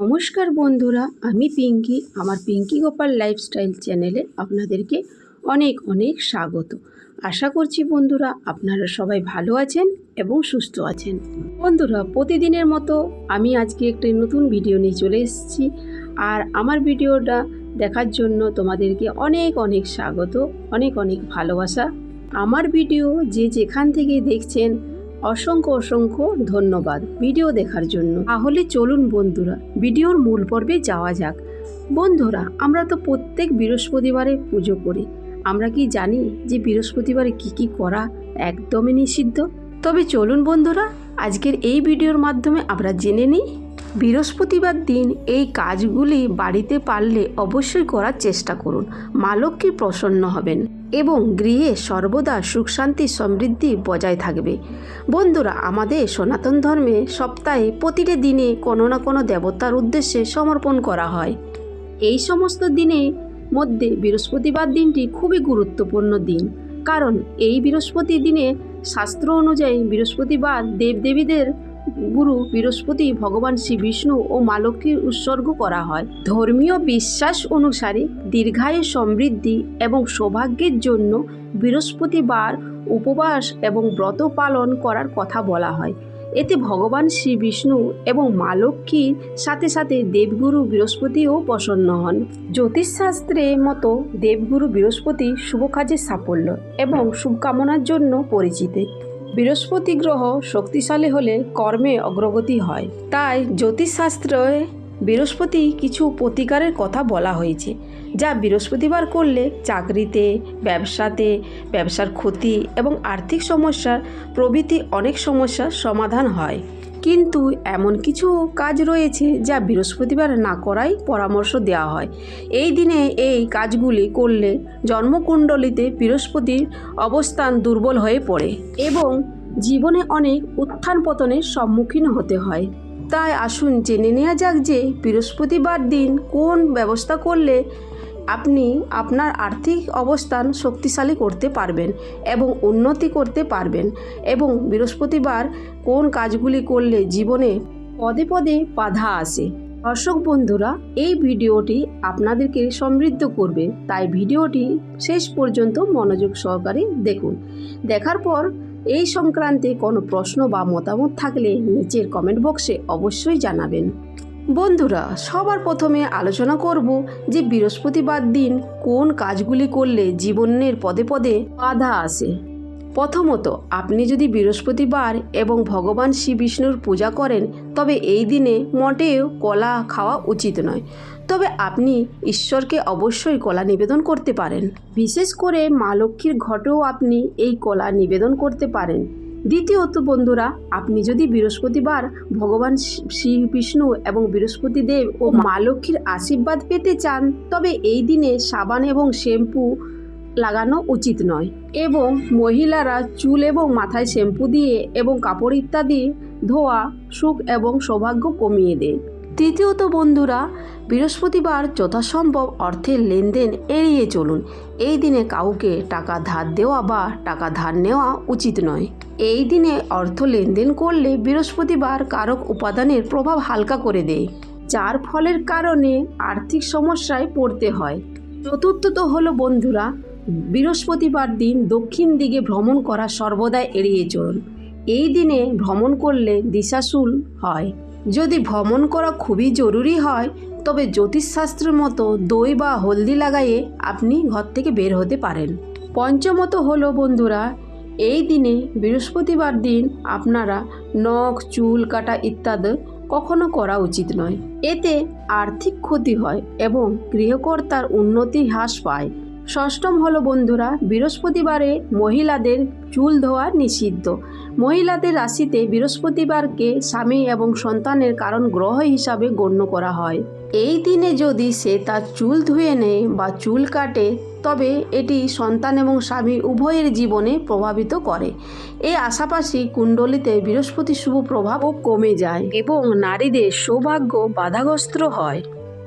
নমস্কার বন্ধুরা, আমি পিঙ্কি। আমার পিঙ্কি গোপাল লাইফস্টাইল চ্যানেলে আপনাদেরকে অনেক অনেক স্বাগত। আশা করছি বন্ধুরা আপনারা সবাই ভালো আছেন এবং সুস্থ আছেন। বন্ধুরা, প্রতিদিনের মতো আমি আজকে একটি নতুন ভিডিও নিয়ে চলে এসেছি। আর আমার ভিডিওটা দেখার জন্য তোমাদেরকে অনেক অনেক স্বাগত, অনেক অনেক ভালোবাসা। আমার ভিডিও যে যেখান থেকে দেখছেন অসংখ্য অসংখ্য ধন্যবাদ ভিডিও দেখার জন্য। তাহলে চলুন বন্ধুরা, ভিডিওর মূল পর্বে যাওয়া যাক। বন্ধুরা, আমরা তো প্রত্যেক বৃহস্পতিবারে পুজো করি। আমরা কি জানি যে বৃহস্পতিবারে কি কি করা একদমই নিষিদ্ধ? তবে চলুন বন্ধুরা, আজকের এই ভিডিওর মাধ্যমে আমরা জেনে নিই, বৃহস্পতিবার দিন এই কাজগুলি বাড়িতে পারলে অবশ্যই করার চেষ্টা করুন। মা প্রসন্ন হবেন। এবং গৃহে সর্বদা সুখ, শান্তি, সমৃদ্ধি বজায় থাকবে। বন্ধুরা, আমাদের সনাতন ধর্মে সপ্তাহে প্রতিটি দিনে কোনো না কোনো দেবতার উদ্দেশ্যে সমর্পণ করা হয়। এই সমস্ত দিনের মধ্যে বৃহস্পতিবার দিনটি খুবই গুরুত্বপূর্ণ দিন। কারণ এই বৃহস্পতি দিনে শাস্ত্র অনুযায়ী বৃহস্পতিবার দেবদেবীদের গুরু বৃহস্পতি ভগবান শ্রী বিষ্ণু ও মা লক্ষ্মীর উৎসর্গ করা হয়। ধর্মীয় বিশ্বাস অনুসারে দীর্ঘায়ু সমৃদ্ধি এবং সৌভাগ্যের জন্য বৃহস্পতিবার উপবাস এবং ব্রত পালন করার কথা বলা হয়। এতে ভগবান শ্রী বিষ্ণু এবং মা লক্ষ্মীর সাথে সাথে দেবগুরু বৃহস্পতিও প্রসন্ন হন। জ্যোতিষশাস্ত্রে মতো দেবগুরু বৃহস্পতি শুভ কাজের সাফল্য এবং শুভকামনার জন্য পরিচিত। বৃহস্পতি গ্রহ শক্তিশালী হলে কর্মে অগ্রগতি হয়। তাই জ্যোতিষশাস্ত্রে বৃহস্পতি কিছু প্রতিকারের কথা বলা হয়েছে, যা বৃহস্পতিবার করলে চাকরিতে, ব্যবসাতে, ব্যবসার ক্ষতি এবং আর্থিক সমস্যার প্রভৃতি অনেক সমস্যার সমাধান হয়। কিন্তু এমন কিছু কাজ রয়েছে যা বৃহস্পতিবার না করাই পরামর্শ দেওয়া হয়। এই দিনে এই কাজগুলি করলে জন্মকুণ্ডলিতে বৃহস্পতির অবস্থান দুর্বল হয়ে পড়ে এবং জীবনে অনেক উত্থান পতনের সম্মুখীন হতে হয়। তাই আসুন জেনে নেওয়া যাক যে বৃহস্পতিবার দিন কোন ব্যবস্থা করলে আপনি আপনার আর্থিক অবস্থান শক্তিশালী করতে পারবেন এবং উন্নতি করতে পারবেন এবং বৃহস্পতিবার কোন কাজগুলি করলে জীবনে পদে পদে বাধা আসে। দর্শক বন্ধুরা, এই ভিডিওটি আপনাদেরকে সমৃদ্ধ করবে। তাই ভিডিওটি শেষ পর্যন্ত মনোযোগ সহকারে দেখুন। দেখার পর এই সংক্রান্তে কোনো প্রশ্ন বা মতামত থাকলে নিচের কমেন্ট বক্সে অবশ্যই জানাবেন। বন্ধুরা, সবার প্রথমে আলোচনা করব যে বৃহস্পতিবার দিন কোন কাজগুলি করলে জীবনের পদে পদে বাধা আসে। প্রথমত, আপনি যদি বৃহস্পতিবার এবং ভগবান শ্রী বিষ্ণুর পূজা করেন, তবে এই দিনে মোটেও কলা খাওয়া উচিত নয়। তবে আপনি ঈশ্বরকে অবশ্যই কলা নিবেদন করতে পারেন। বিশেষ করে মা লক্ষ্মীর ঘটেও আপনি এই কলা নিবেদন করতে পারেন। দ্বিতীয়ত বন্ধুরা আপনি যদি বৃহস্পতিবার ভগবান শ্রী বিষ্ণু এবং বৃহস্পতি দেব ও মা লক্ষ্মীর আশীর্বাদ পেতে চান তবে এই দিনে সাবান এবং শ্যাম্পু লাগানো উচিত নয়। এবং মহিলারা চুল এবং মাথায় শ্যাম্পু দিয়ে এবং কাপড় ইত্যাদি ধোয়া সুখ এবং সৌভাগ্য কমিয়ে দেয়। তৃতীয়ত বন্ধুরা, বৃহস্পতিবার যথাসম্ভব অর্থের লেনদেন এড়িয়ে চলুন। এই দিনে কাউকে টাকা ধার দেওয়া বা টাকা ধার নেওয়া উচিত নয়। এই দিনে অর্থ লেনদেন করলে বৃহস্পতিবার কারক উপাদানের প্রভাব হালকা করে দেয়, যার ফলের কারণে আর্থিক সমস্যায় পড়তে হয়। চতুর্থত হলো বন্ধুরা, বৃহস্পতিবার দিন দক্ষিণ দিকে ভ্রমণ করা সর্বদাই এড়িয়ে চলুন। এই দিনে ভ্রমণ করলে দিশাশুল হয়। যদি ভ্রমণ করা খুবই জরুরি হয়, তবে জ্যোতিষশাস্ত্রের মতো দই বা হলদি লাগাইয়ে আপনি ঘর থেকে বের হতে পারেন। পঞ্চমত হলো বন্ধুরা, এই দিনে বৃহস্পতিবার দিন আপনারা নখ, চুল, কাটা ইত্যাদি কখনো করা উচিত নয়। এতে আর্থিক ক্ষতি হয় এবং গৃহকর্তার উন্নতি হ্রাস পায়। ষষ্ঠম হলো বন্ধুরা, বৃহস্পতিবারে মহিলাদের চুল ধোয়া নিষিদ্ধ। মহিলাদের রাশিতে বৃহস্পতিবারকে স্বামী এবং সন্তানের কারণ গ্রহ হিসাবে গণ্য করা হয়। এই দিনে যদি সে তার চুল ধুয়ে নেয় বা চুল কাটে, তবে এটি সন্তান এবং স্বামী উভয়ের জীবনে প্রভাবিত করে। এই আশাপাশি কুণ্ডলিতে বৃহস্পতি শুভ প্রভাবও কমে যায় এবং নারীদের সৌভাগ্য বাধাগ্রস্ত হয়।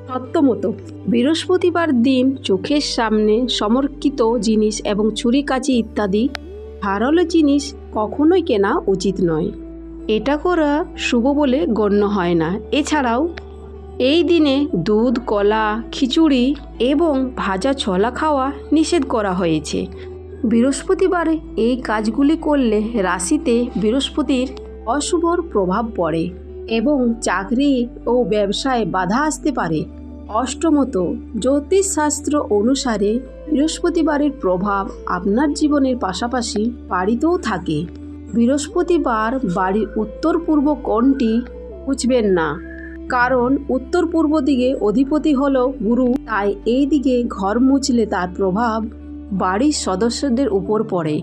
সত্যমতো। বৃহস্পতিবার দিন চোখের সামনে সমর্কিত জিনিস এবং ছুরি, কাঁচি ইত্যাদি ধারালো জিনিস কখনোই কেনা উচিত নয়। এটা করা শুভ বলে গণ্য হয় না। এছাড়াও, এই দিনে দুধ, কলা, খিচুড়ি এবং ভাজা ছলা খাওয়া নিষেধ করা হয়েছে। বৃহস্পতিবারে এই কাজগুলি করলে রাশিতে বৃহস্পতির অশুভর প্রভাব পড়ে। এবং চাকরি ও ব্যবসায় বাধা আসতে পারে। অষ্টমত, জ্যোতিষশাস্ত্র অনুসারে বৃহস্পতিবারের প্রভাব আপনার জীবনের পাশাপাশি বাড়িতেও থাকে। বৃহস্পতিবার বাড়ির উত্তর পূর্ব কোণটি বুঝবেন না, কারণ উত্তর পূর্ব দিকে অধিপতি হল গুরু, তাই এই দিকে ঘর মুছলে তার প্রভাব বাড়ির সদস্যদের উপর পড়ে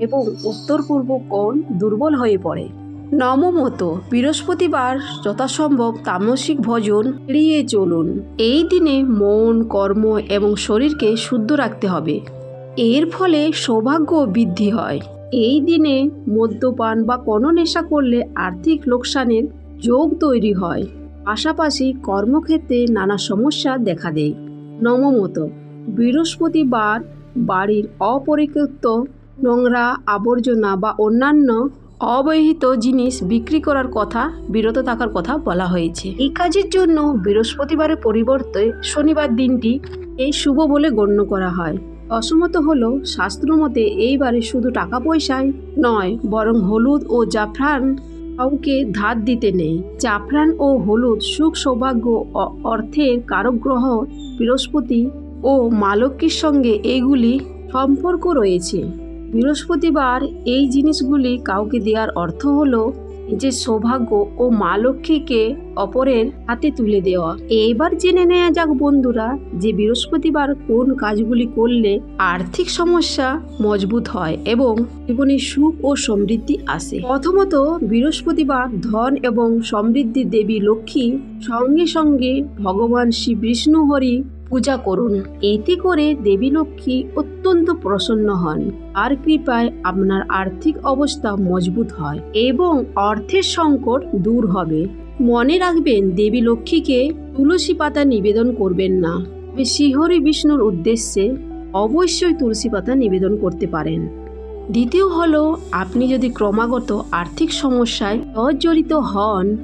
এবং উত্তর পূর্ব কোণ দুর্বল হয়ে পড়ে। নবমত বৃহস্পতিবার যথাসম্ভব তামসিক ভজন এড়িয়ে চলুন। এই দিনে মন, কর্ম এবং শরীরকে শুদ্ধ রাখতে হবে। এর ফলে সৌভাগ্য বৃদ্ধি হয়। এই দিনে মদ্যপান বা কোনো নেশা করলে আর্থিক লোকসানের যোগ তৈরি হয়। পাশাপাশি কর্মক্ষেত্রে নানা সমস্যা দেখা দেয়। নবমত বৃহস্পতিবার বাড়ির অপরিকৃত নোংরা আবর্জনা বা অন্যান্য অবহিত জিনিস বিক্রি করার কথা, বিরত থাকার কথা বলা হয়েছে। এই কাজের জন্য বৃহস্পতিবারের পরিবর্তে শনিবার দিনটি এই শুভ বলে গণ্য করা হয়। অসমত হল শাস্ত্র মতে এইবারে শুধু টাকা পয়সায় নয়, বরং হলুদ ও জাফরান কাউকে ধার দিতে নেই। জাফরান ও হলুদ সুখ সৌভাগ্য অর্থের কারক গ্রহ বৃহস্পতি ও মালকীর সঙ্গে এগুলি সম্পর্ক রয়েছে। বৃহস্পতিবার এই জিনিসগুলি কাউকে দেওয়ার অর্থ হলো যে সৌভাগ্য ও মা লক্ষ্মীকে অপরের হাতে তুলে দেওয়া। এবার জেনে নেওয়া যাক বন্ধুরা যে বৃহস্পতিবার কোন কাজগুলি করলে আর্থিক সমস্যা মজবুত হয় এবং জীবনে সুখ ও সমৃদ্ধি আসে। প্রথমত, বৃহস্পতিবার ধন এবং সমৃদ্ধি দেবী লক্ষ্মী সঙ্গে সঙ্গে ভগবান শ্রী বিষ্ণু হরি পূজা করুন। এতে করে দেবী লক্ষ্মী অত্যন্ত প্রসন্ন হন। আর কৃপায় আপনার আর্থিক অবস্থা মজবুত হয় এবং অর্থের সংকট দূর হবে। মনে রাখবেন, দেবী লক্ষ্মীকে তুলসী পাতা নিবেদন করবেন না। তবে শ্রীহরি বিষ্ণুর উদ্দেশ্যে অবশ্যই তুলসী পাতা নিবেদন করতে পারেন। দ্বিতীয় হলো, আপনি যদি ক্রমাগত আর্থিক সমস্যায় জর্জরিত হন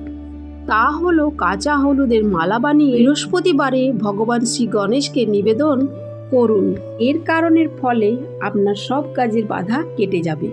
তা হলো কাঁচা হলুদের মালা বানিয়ে বৃহস্পতিবারে ভগবান শ্রী গণেশকে নিবেদন করুন। এর কারণের ফলে আপনার সব কাজের বাধা কেটে যাবে।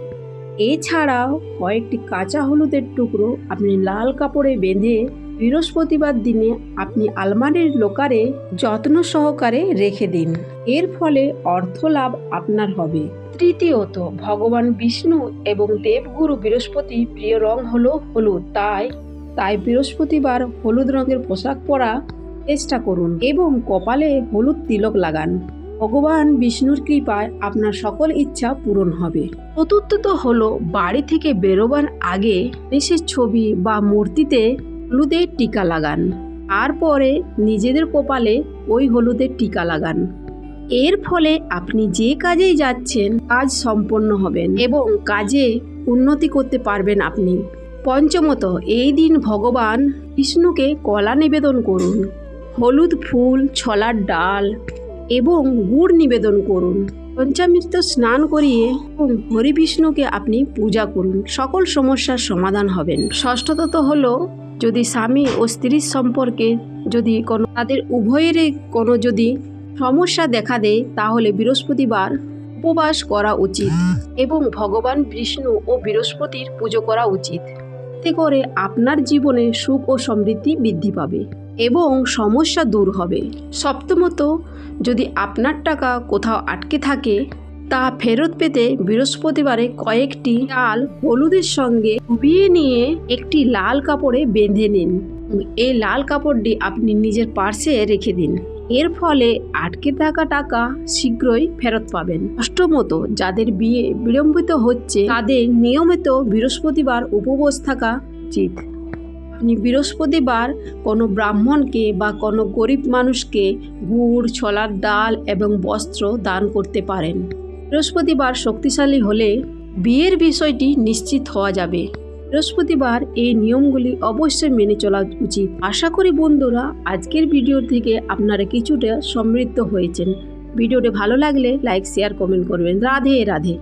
এছাড়াও কয়েকটি কাঁচা হলুদের টুকরো আপনি লাল কাপড়ে বেঁধে বৃহস্পতিবার দিনে আপনি আলমারির লোকারে যত্ন সহকারে রেখে দিন। এর ফলে অর্থ লাভ আপনার হবে। তৃতীয়ত, ভগবান বিষ্ণু এবং দেবগুরু বৃহস্পতি প্রিয় রং হলো হলুদ। তাই তাই বৃহস্পতিবার হলুদ রঙের পোশাক পরা চেষ্টা করুন এবং কপালে হলুদ তিলক লাগান। ভগবান বিষ্ণুর কৃপায় আপনার সকল ইচ্ছা পূরণ হবে। চতুর্থত হলো বাড়ি থেকে বেরোবার আগে দেশের ছবি বা মূর্তিতে হলুদের টিকা লাগান। তারপরে নিজেদের কপালে ওই হলুদের টিকা লাগান। এর ফলে আপনি যে কাজেই যাচ্ছেন, কাজ সম্পন্ন হবেন এবং কাজে উন্নতি করতে পারবেন আপনি। পঞ্চমত এই দিন ভগবান বিষ্ণুকে কলা নিবেদন করুন হলুদ ফুল ছলার ডাল এবং গুড় নিবেদন করুন। পঞ্চামৃত স্নান করিয়ে এবং হরি বিষ্ণুকে আপনি পূজা করুন। সকল সমস্যার সমাধান হবেন। ষষ্ঠতত হলো যদি স্বামী ও স্ত্রীর সম্পর্কে যদি কোনো তাদের উভয়েরই কোনো যদি সমস্যা দেখা দেয় তাহলে বৃহস্পতিবার উপবাস করা উচিত এবং ভগবান বিষ্ণু ও বৃহস্পতির পুজো করা উচিত। এতে করে আপনার জীবনে সুখ ও সমৃদ্ধি বৃদ্ধি পাবে এবং সমস্যা দূর হবে। সপ্তমত, যদি আপনার টাকা কোথাও আটকে থাকে, তা ফেরত পেতে বৃহস্পতিবারে কয়েকটি লাল হলুদের সঙ্গে ডুবিয়ে নিয়ে একটি লাল কাপড়ে বেঁধে নিন। এই লাল কাপড়টি আপনি নিজের পার্সে রেখে দিন। এর ফলে আটকে থাকা টাকা শীঘ্রই ফেরত পাবেন। অষ্টমত যাদের বিয়ে বিলম্বিত হচ্ছে, তাদের নিয়মিত বৃহস্পতিবার উপবাস থাকা উচিত। আপনি বৃহস্পতিবার কোনো ব্রাহ্মণকে বা কোনো গরিব মানুষকে গুড়, ছোলার ডাল এবং বস্ত্র দান করতে পারেন। বৃহস্পতিবার শক্তিশালী হলে বিয়ের বিষয়টি নিশ্চিত হওয়া যাবে। বৃহস্পতিবার এই নিয়মগুলি অবশ্যই মেনে চলা উচিত। আশা করি বন্ধুরা, আজকের ভিডিও থেকে আপনারা কিছুটা সমৃদ্ধ হয়েছেন। ভিডিওটি ভালো লাগলে লাইক, শেয়ার, কমেন্ট করবেন। রাধে রাধে।